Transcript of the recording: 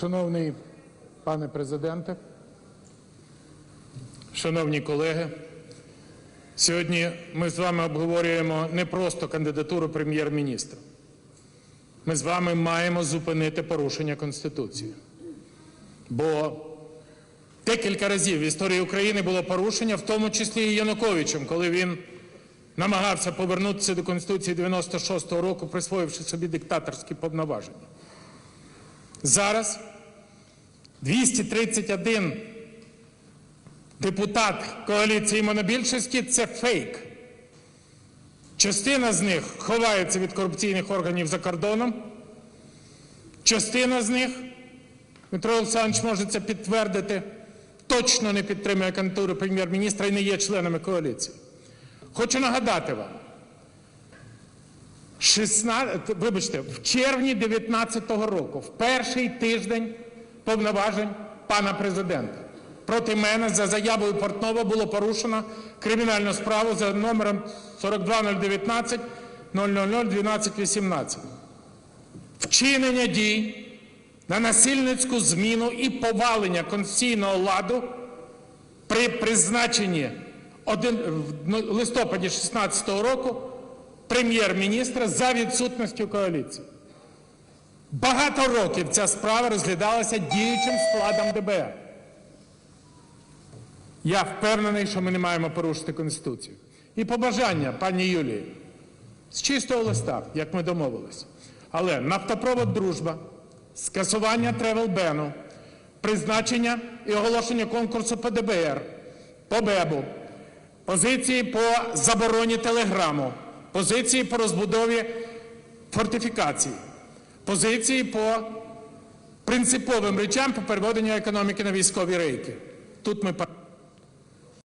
Шановний пане президенте, шановні колеги, сьогодні ми з вами обговорюємо не просто кандидатуру прем'єр-міністра. Ми з вами маємо зупинити порушення Конституції. Бо декілька разів в історії України було порушення, в тому числі і Януковичем, коли він намагався повернутися до Конституції 96-го року, присвоївши собі диктаторські повноваження. Зараз 231 депутат коаліції монобільшості це фейк. Частина з них ховається від корупційних органів за кордоном. Частина з них, Дмитро Олександрович може це підтвердити, точно не підтримує кандидатуру прем'єр-міністра і не є членами коаліції. Хочу нагадати вам, 16, вибачте, в червні 2019 року, в перший тиждень повноважень пана президента, проти мене за заявою Портнова було порушено кримінальну справу за номером 42019 000 1218. Вчинення дій на насильницьку зміну і повалення конституційного ладу при призначенні один, в листопаді 2016 року прем'єр-міністра за відсутністю коаліції. Багато років ця справа розглядалася діючим складом ДБР. Я впевнений, що ми не маємо порушити Конституцію. І побажання пані Юлії з чистого листа, як ми домовились. Але нафтопровод дружба, скасування тревел-бену, призначення і оголошення конкурсу по ДБР, по БЕБу, позиції по забороні телеграму, позиції по розбудові фортифікацій, позиції по принциповим речам по переведенню економіки на військові рейки. Тут ми